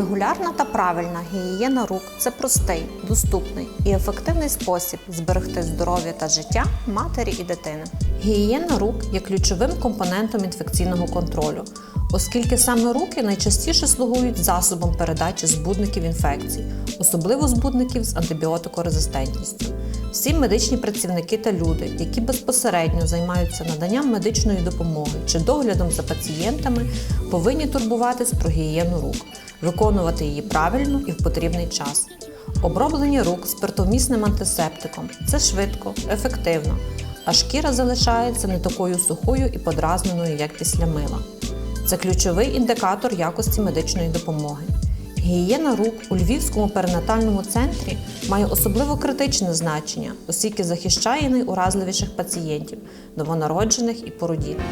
Регулярна та правильна гігієна рук це простий, доступний і ефективний спосіб зберегти здоров'я та життя матері і дитини. Гігієна рук є ключовим компонентом інфекційного контролю, оскільки саме руки найчастіше слугують засобом передачі збудників інфекцій, особливо збудників з антибіотикорезистентністю. Всі медичні працівники та люди, які безпосередньо займаються наданням медичної допомоги чи доглядом за пацієнтами, повинні турбуватись про гігієну рук, виконувати її правильно і в потрібний час. Оброблення рук спиртовмісним антисептиком це швидко, ефективно, а шкіра залишається не такою сухою і подразненою, як після мила. Це ключовий індикатор якості медичної допомоги. Гігієна рук у Львівському перинатальному центрі має особливо критичне значення, оскільки захищає найуразливіших пацієнтів новонароджених і породілих.